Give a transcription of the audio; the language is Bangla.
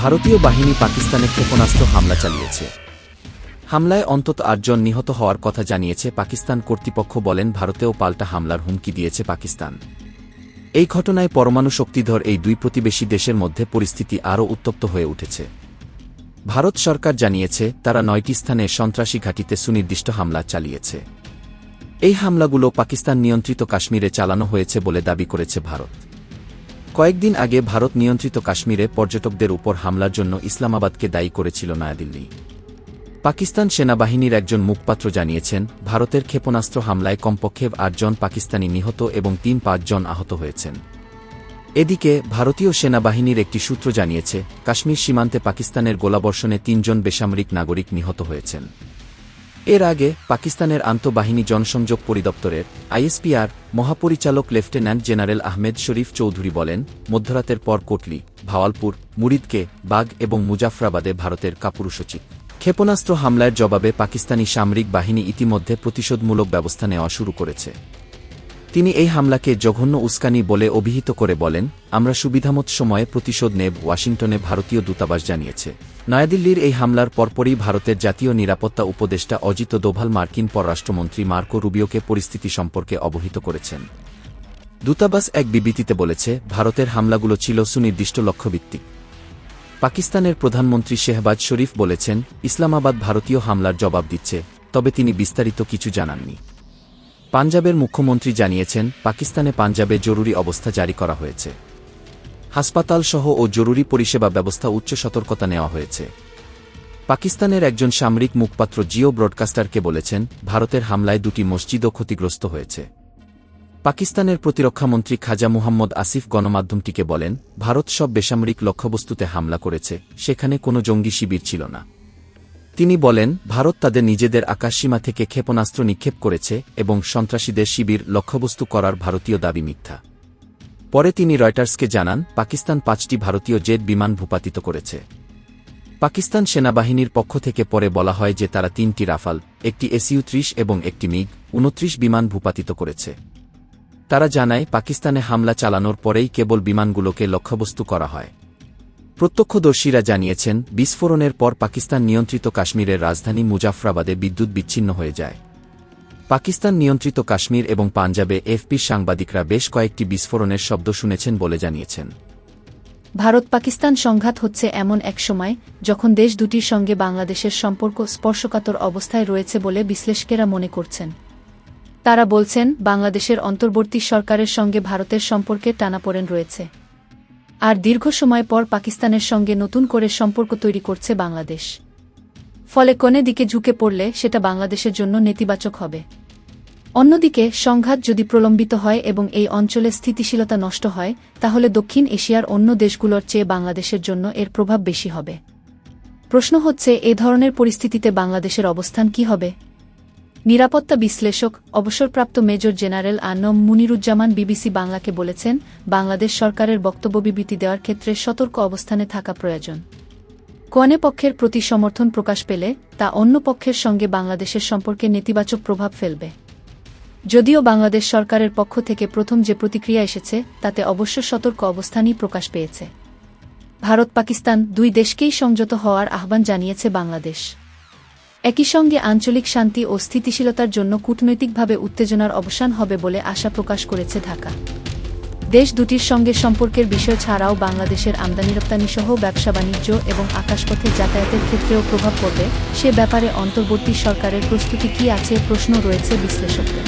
ভারতীয় বাহিনী পাকিস্তানে ক্ষেপণাস্ত্র হামলা চালিয়েছে। হামলায় অন্তত আটজন নিহত হওয়ার কথা জানিয়েছে পাকিস্তান কর্তৃপক্ষ বলেন, ভারতেও পাল্টা হামলার হুমকি দিয়েছে পাকিস্তান। এই ঘটনায় পরমাণু শক্তিধর এই দুই প্রতিবেশী দেশের মধ্যে পরিস্থিতি আরও উত্তপ্ত হয়ে উঠেছে। ভারত সরকার জানিয়েছে, তারা নয়টি স্থানে সন্ত্রাসী ঘাঁটিতে সুনির্দিষ্ট হামলা চালিয়েছে। এই হামলাগুলো পাকিস্তান নিয়ন্ত্রিত কাশ্মীরে চালানো হয়েছে বলে দাবি করেছে ভারত। কয়েকদিন আগে ভারত নিয়ন্ত্রিত কাশ্মীরে পর্যটকদের উপর হামলার জন্য ইসলামাবাদকে দায়ী করেছিল নয়াদিল্লি। পাকিস্তান সেনাবাহিনীর একজন মুখপাত্র জানিয়েছেন, ভারতের ক্ষেপণাস্ত্র হামলায় কমপক্ষে আটজন পাকিস্তানি নিহত এবং তিন পাঁচজন আহত হয়েছেন। এদিকে, ভারতীয় সেনাবাহিনীর একটি সূত্র জানিয়েছে, কাশ্মীর সীমান্তে পাকিস্তানের গোলাবর্ষণে তিনজন বেসামরিক নাগরিক নিহত হয়েছেন। এর আগে পাকিস্তানের আন্তঃবাহিনী জনসংযোগ পরিদপ্তরের আইএসপিআর মহাপরিচালক লেফটেন্যান্ট জেনারেল আহমেদ শরীফ চৌধুরী বলেন, মধ্যরাতের পর কোটলি, ভাওয়ালপুর, মুরিদকে বাগ এবং মুজাফরাবাদে ভারতের কাপুরুষচিত ক্ষেপণাস্ত্র হামলার জবাবে পাকিস্তানি সামরিক বাহিনী ইতিমধ্যে প্রতিশোধমূলক ব্যবস্থা নেওয়া শুরু করেছে। তিনি এই হামলাকে জঘন্য উস্কানি বলে অভিহিত করে বলেন, আমরা সুবিধামত সময়ে প্রতিশোধ নেব, ওয়াশিংটনে ভারতীয় দূতাবাস জানিয়েছে। নয়াদিল্লির এই হামলার পরপরই ভারতের জাতীয় নিরাপত্তা উপদেষ্টা অজিত দোভাল মার্কিন পররাষ্ট্রমন্ত্রী মার্কো রুবিওকে পরিস্থিতি সম্পর্কে অবহিত করেছেন। দূতাবাস এক বিবৃতিতে বলেছে, ভারতের হামলাগুলো ছিল সুনির্দিষ্ট লক্ষ্যভিত্তিক। পাকিস্তানের প্রধানমন্ত্রী শেহবাজ শরীফ বলেছেন, ইসলামাবাদ ভারতীয় হামলার জবাব দিচ্ছে, তবে তিনি বিস্তারিত কিছু জানাননি। পাঞ্জাবের মুখ্যমন্ত্রী জানিয়েছেন, পাকিস্তানে পাঞ্জাবে জরুরি অবস্থা জারি করা হয়েছে। হাসপাতাল সহ ও জরুরি পরিষেবা ব্যবস্থা উচ্চ সতর্কতা নেওয়া হয়েছে। পাকিস্তানের একজন সামরিক মুখপাত্র জিও ব্রডকাস্টারকে বলেছেন, ভারতের হামলায় দুটি মসজিদও ক্ষতিগ্রস্ত হয়েছে। পাকিস্তানের প্রতিরক্ষামন্ত্রী খাজা মুহাম্মদ আসিফ গণমাধ্যমটিকে বলেন, ভারত সব বেসামরিক লক্ষ্যবস্তুতে হামলা করেছে, সেখানে কোনো জঙ্গি শিবির ছিল না। তিনি বলেন, ভারত তাদের নিজেদের আকাশসীমা থেকে ক্ষেপণাস্ত্র নিক্ষেপ করেছে এবং সন্ত্রাসীদের শিবির লক্ষ্যবস্তু করার ভারতীয় দাবি মিথ্যা। পরে তিনি রয়টার্সকে জানান, পাকিস্তান পাঁচটি ভারতীয় জেট বিমান ভূপাতিত করেছে। পাকিস্তান সেনাবাহিনীর পক্ষ থেকে পরে বলা হয় যে তারা তিনটি রাফাল, একটি এসইউ ত্রিশ এবং একটি মিগ উনত্রিশ বিমান ভূপাতিত করেছে। তারা জানায়, পাকিস্তানে হামলা চালানোর পরেই কেবল বিমানগুলোকে লক্ষ্যবস্তু করা হয়। প্রত্যক্ষদর্শীরা জানিয়েছেন, বিস্ফোরণের পর পাকিস্তান নিয়ন্ত্রিত কাশ্মীরের রাজধানী মুজাফরাবাদে বিদ্যুৎ বিচ্ছিন্ন হয়ে যায়। পাকিস্তান নিয়ন্ত্রিত কাশ্মীর এবং পাঞ্জাবে এফপির সাংবাদিকরা বেশ কয়েকটি বিস্ফোরণের শব্দ শুনেছেন বলে জানিয়েছেন। ভারত পাকিস্তান সংঘাত হচ্ছে এমন এক সময় যখন দেশ দুটির সঙ্গে বাংলাদেশের সম্পর্ক স্পর্শকাতর অবস্থায় রয়েছে বলে বিশ্লেষকেরা মনে করছেন। তারা বলছেন, বাংলাদেশের অন্তর্বর্তী সরকারের সঙ্গে ভারতের সম্পর্কে টানাপোড়েন রয়েছে। আর দীর্ঘ সময় পর পাকিস্তানের সঙ্গে নতুন করে সম্পর্ক তৈরি করছে বাংলাদেশ। ফলে কোনে দিকে ঝুঁকে পড়লে সেটা বাংলাদেশের জন্য নেতিবাচক হবে। অন্যদিকে, সংঘাত যদি প্রলম্বিত হয় এবং এই অঞ্চলে স্থিতিশীলতা নষ্ট হয়, তাহলে দক্ষিণ এশিয়ার অন্য দেশগুলোর চেয়ে বাংলাদেশের জন্য এর প্রভাব বেশি হবে। প্রশ্ন হচ্ছে, এ ধরনের পরিস্থিতিতে বাংলাদেশের অবস্থান কি হবে? নিরাপত্তা বিশ্লেষক, অবসরপ্রাপ্ত major general ANM Muniruzzaman BBC বাংলাকে বলেছেন, বাংলাদেশ সরকারের বক্তব্য বিবৃতি দেওয়ার ক্ষেত্রে সতর্ক অবস্থানে থাকা প্রয়োজন। কোয়ানে পক্ষের প্রতি সমর্থন প্রকাশ পেলে, তা অন্য পক্ষের সঙ্গে বাংলাদেশের সম্পর্কে নেতিবাচক প্রভাব ফেলবে। যদিও বাংলাদেশ সরকারের পক্ষ থেকে প্রথম যে প্রতিক্রিয়া এসেছে, তাতে অবশ্য সতর্ক অবস্থানই প্রকাশ পেয়েছে। ভারত পাকিস্তান দুই দেশকেই সংযত হওয়ার আহ্বান জানিয়েছে বাংলাদেশ। একই সঙ্গে আঞ্চলিক শান্তি ও স্থিতিশীলতার জন্য কূটনৈতিকভাবে উত্তেজনার অবসান হবে বলে আশা প্রকাশ করেছে ঢাকা। দেশ দুটির সঙ্গে সম্পর্কের বিষয় ছাড়াও বাংলাদেশের আমদানি রপ্তানিসহ ব্যবসা বাণিজ্য এবং আকাশপথে যাতায়াতের ক্ষেত্রেও প্রভাব পড়বে। সে ব্যাপারে অন্তর্বর্তী সরকারের প্রস্তুতি কী আছে প্রশ্ন রয়েছে বিশ্লেষকদের।